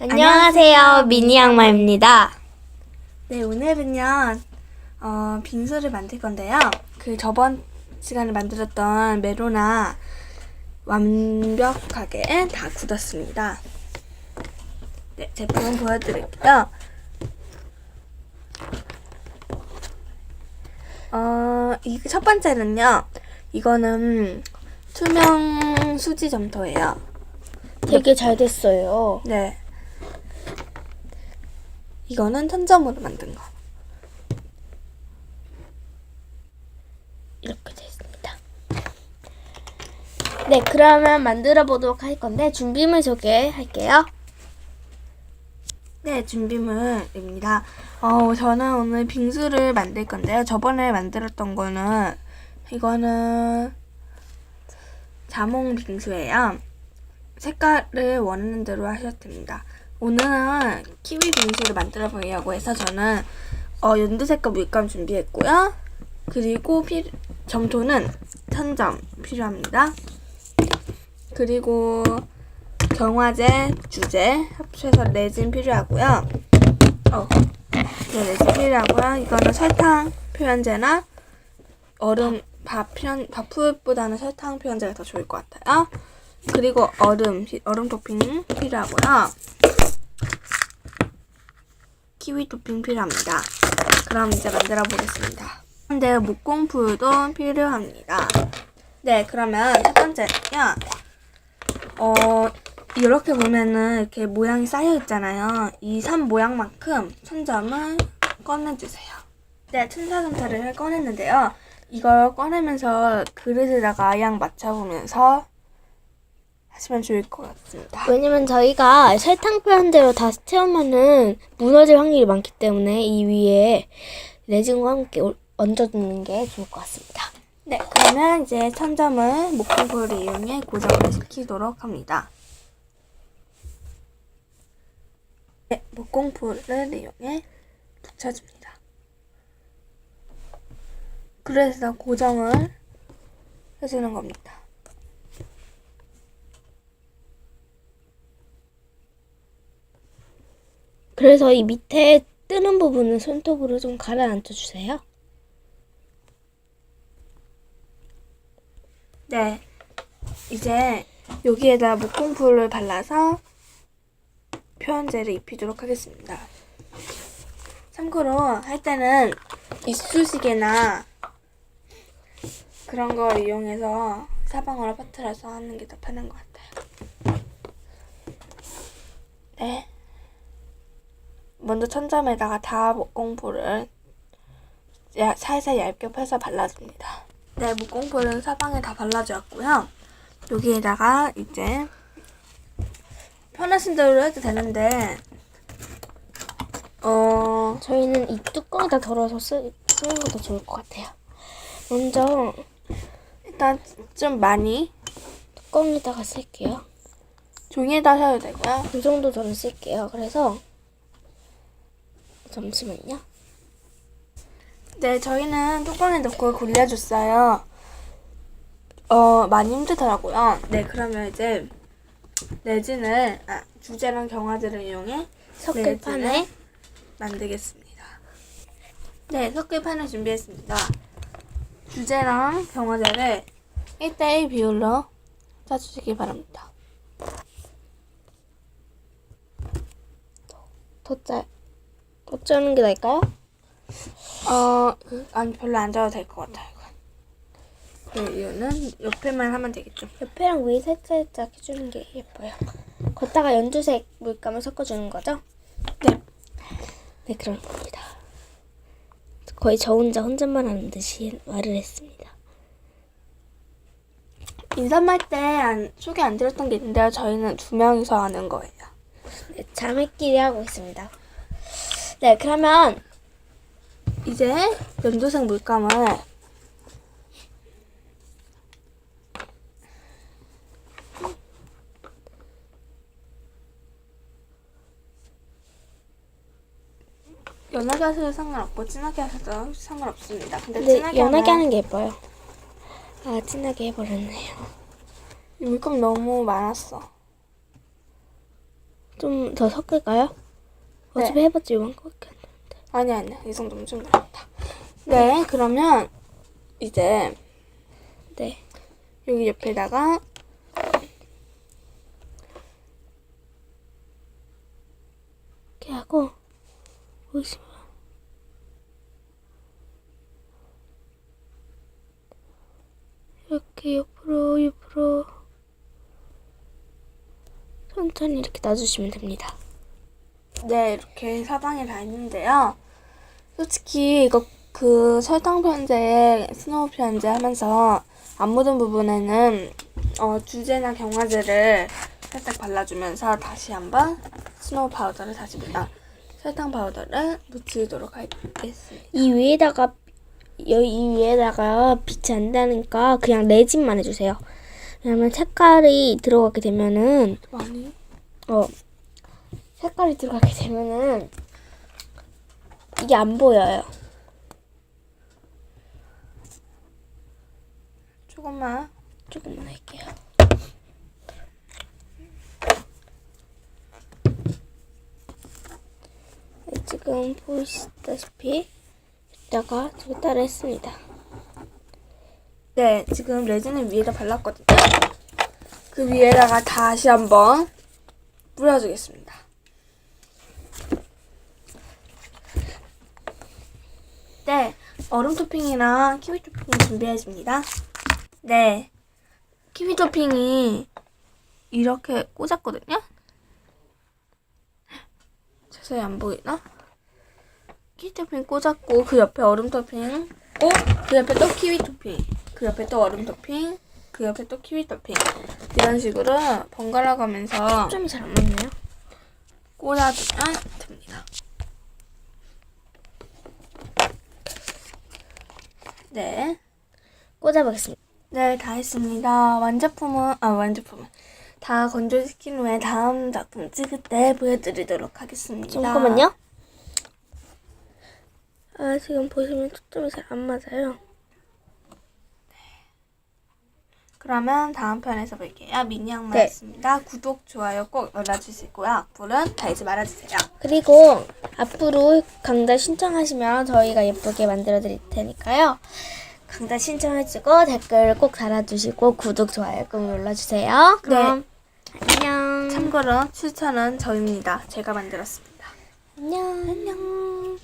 안녕하세요, 미니 악마입니다. 네, 오늘은요, 어, 빙수를 만들 건데요. 그 저번 시간에 만들었던 메로나 완벽하게 다 굳었습니다. 네, 제품 보여드릴게요. 어, 이 첫 번째는요, 이거는 투명 수지 점토예요. 되게 잘 됐어요. 네. 이거는 천점으로 만든 거. 이렇게 됐습니다. 네, 그러면 만들어 보도록 할 건데 준비물 소개할게요. 네, 준비물입니다. 어, 저는 오늘 빙수를 만들 건데요. 저번에 만들었던 거는 이거는 자몽 빙수예요. 색깔을 원하는 대로 하셔도 됩니다. 오늘은 키위 빙수를 만들어 보려고 해서 저는 어, 연두색과 물감 준비했고요. 그리고 피, 점토는 천점 필요합니다. 그리고 경화제, 주제 합쳐서 레진 필요하고요. 어, 네, 레진 필요하고요. 이거는 설탕 표현제나 얼음 밥 표현 밥풀보다는 설탕 표현제가 더 좋을 것 같아요. 그리고 얼음 피- 얼음 토핑 필요하고요. 키위 토핑 필요합니다. 그럼 이제 만들어 보겠습니다. 근데 목공풀도 필요합니다. 네, 그러면 첫 번째는요. 어, 이렇게 보면은 이렇게 모양이 쌓여 있잖아요. 이선 모양만큼 천점을 꺼내주세요. 네, 천사점차를 꺼냈는데요. 이걸 꺼내면서 그릇에다가 양 맞춰보면서 하시면 좋을 것 같습니다. 왜냐면 저희가 설탕 표현대로 다 채우면은 무너질 확률이 많기 때문에 이 위에 레진과 함께 올- 얹어주는 게 좋을 것 같습니다. 네, 그러면 이제 천점을 목공풀을 이용해 고정을 시키도록 합니다. 네, 목공풀을 이용해 붙여줍니다. 그래서 고정을 해주는 겁니다. 그래서 이 밑에 뜨는 부분은 손톱으로 좀 가라앉혀 주세요. 네, 이제 여기에다 목공풀을 발라서 표현제를 입히도록 하겠습니다. 참고로 할 때는 이쑤시개나 그런 걸 이용해서 사방으로 퍼뜨려서 하는 게 더 편한 것 같아요. 네. 먼저 천점에다가 다 목 공풀을 야- 살살 얇게 펴서 발라줍니다. 네, 목공풀은 사방에 다 발라주었고요. 여기에다가 이제 편하신 대로 해도 되는데 어 저희는 이 뚜껑에다 덜어서 쓰, 쓰는 게더 좋을 것 같아요. 먼저 일단 좀 많이 뚜껑에다가 쓸게요. 종이에다 하셔도 되고요. 이 정도 저는 쓸게요. 그래서 잠시만요. 네, 저희는 뚜껑에 넣고 굴려줬어요. 어 많이 힘들더라고요. 네, 그러면 이제 레진을 아, 주제랑 경화제를 이용해 석글판에 만들겠습니다. 네, 석글판을 준비했습니다. 주제랑 경화제를 1대1 비율로 짜주시기 바랍니다. 더 짜, 더 짜는 게 나을까요? 어, 아니 별로 안 짜도 될 것 같아요. 이건. 그 이유는 옆에만 하면 되겠죠. 옆에랑 위에 살짝살짝 해주는 게 예뻐요. 걷다가 연두색 물감을 섞어주는 거죠? 네. 네, 그럼 됩니다. 거의 저 혼자 혼잣말 하는 듯이 말을 했습니다. 인사말 때 안, 소개 안 드렸던 게 있는데요. 저희는 두 명이서 하는 거예요. 네, 자매끼리 하고 있습니다. 네, 그러면 이제 연두색 물감을 연하게 하셔도 상관없고 진하게 하셔도 상관없습니다. 근데 네, 진하게 연하게 하는 게 예뻐요. 아, 진하게 해버렸네요. 이 물감 너무 많았어. 좀 더 섞을까요? 네. 어차피 해봤자 이만큼밖에 안 돼. 아니 아니야 이 정도면 충분합니다. 네 그러면 이제 네. 여기 옆에다가 이렇게 하고 보시면 이렇게 옆으로 옆으로 천천히 이렇게 놔주시면 됩니다. 네 이렇게 사방에 다 있는데요. 솔직히 이거 그 설탕 편제, 스노우 편제 하면서 안 묻은 부분에는 어, 주제나 경화제를 살짝 발라주면서 다시 한번 스노우 파우더를 다시 아, 설탕 파우더를 묻히도록 하겠습니다. 이 위에다가 여기 이 위에다가 빛이 안 나니까 그냥 레진만 해주세요. 왜냐면 색깔이 들어가게 되면은 많이 어 색깔이 들어가게 되면은 이게 안 보여요. 조금만 조금만 할게요. 네, 지금 보시다시피 이따가 저 따라 했습니다. 네, 지금 레진을 위에다 발랐거든요. 그 위에다가 다시 한번 뿌려주겠습니다. 네, 얼음 토핑이랑 키위 토핑 준비해줍니다. 네, 키위 토핑이 이렇게 꽂았거든요. 자세히 안 보이나? 키위 토핑 꽂았고 그 옆에 얼음 토핑 고, 그 옆에 또 키위 토핑, 그 옆에 또 얼음 토핑, 그 옆에 또 키위 토핑. 이런 식으로 번갈아 가면서 점이 잘 안 맞네요. 꽂아주면 됩니다. 네. 꽂아보겠습니다. 네, 다 했습니다. 완제품은, 아, 완제품은. 다 건조시킨 후에 다음 작품 찍을 때 보여드리도록 하겠습니다. 잠깐만요. 아 지금 보시면 초점이 잘 안 맞아요. 그러면 다음 편에서 볼게요. 미니 네. 구독, 좋아요 꼭 눌러주시고요. 악플은 달지 말아주세요. 그리고 앞으로 강좌 신청하시면 저희가 예쁘게 만들어 드릴 테니까요. 강좌 신청해주고 댓글 꼭 달아주시고 구독, 좋아요 꼭 눌러주세요. 그럼 안녕. 참고로 추천은 저입니다. 제가 만들었습니다. 안녕. 안녕.